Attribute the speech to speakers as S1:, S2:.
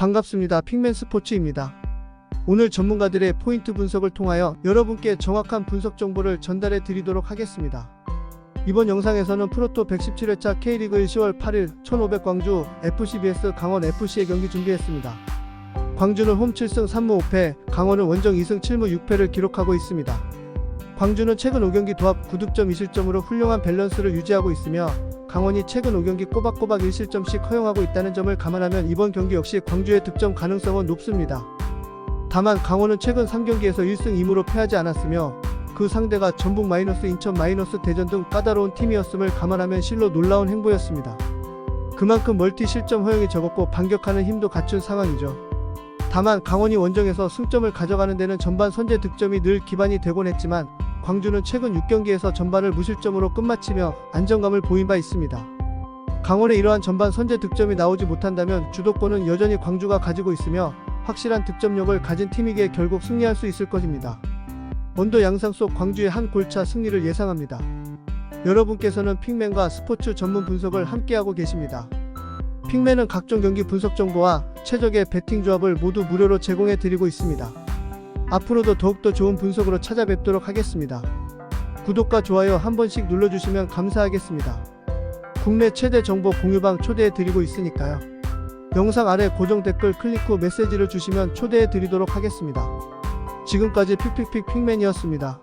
S1: 반갑습니다. 핑맨 스포츠입니다. 오늘 전문가들의 포인트 분석을 통하여 여러분께 정확한 분석 정보를 전달해 드리도록 하겠습니다. 이번 영상에서는 프로토 117회차 K리그 1 10월 8일 1500 광주 FCBS 강원 FC의 경기 준비했습니다. 광주는 홈 7승 3무 5패, 강원은 원정 2승 7무 6패를 기록하고 있습니다. 광주는 최근 5경기 도합 9득점 2실점으로 훌륭한 밸런스를 유지하고 있으며 강원이 최근 5경기 꼬박꼬박 1실점씩 허용하고 있다는 점을 감안하면 이번 경기 역시 광주의 득점 가능성은 높습니다. 다만 강원은 최근 3경기에서 1승 2무로 패하지 않았으며 그 상대가 전북 마이너스 인천 마이너스 대전 등 까다로운 팀이었음을 감안하면 실로 놀라운 행보였습니다. 그만큼 멀티 실점 허용이 적었고 반격하는 힘도 갖춘 상황이죠. 다만 강원이 원정에서 승점을 가져가는 데는 전반 선제 득점이 늘 기반이 되곤 했지만 광주는 최근 6경기에서 전반을 무실점으로 끝마치며 안정감을 보인 바 있습니다. 강원의 이러한 전반 선제 득점이 나오지 못한다면 주도권은 여전히 광주가 가지고 있으며 확실한 득점력을 가진 팀이기에 결국 승리할 수 있을 것입니다. 원도 양상 속 광주의 한 골차 승리를 예상합니다. 여러분께서는 핑맨과 스포츠 전문 분석을 함께하고 계십니다. 핑맨은 각종 경기 분석 정보와 최적의 배팅 조합을 모두 무료로 제공해 드리고 있습니다. 앞으로도 더욱더 좋은 분석으로 찾아뵙도록 하겠습니다. 구독과 좋아요 한 번씩 눌러주시면 감사하겠습니다. 국내 최대 정보 공유방 초대해 드리고 있으니까요. 영상 아래 고정 댓글 클릭 후 메시지를 주시면 초대해 드리도록 하겠습니다. 지금까지 픽픽픽 픽맨이었습니다.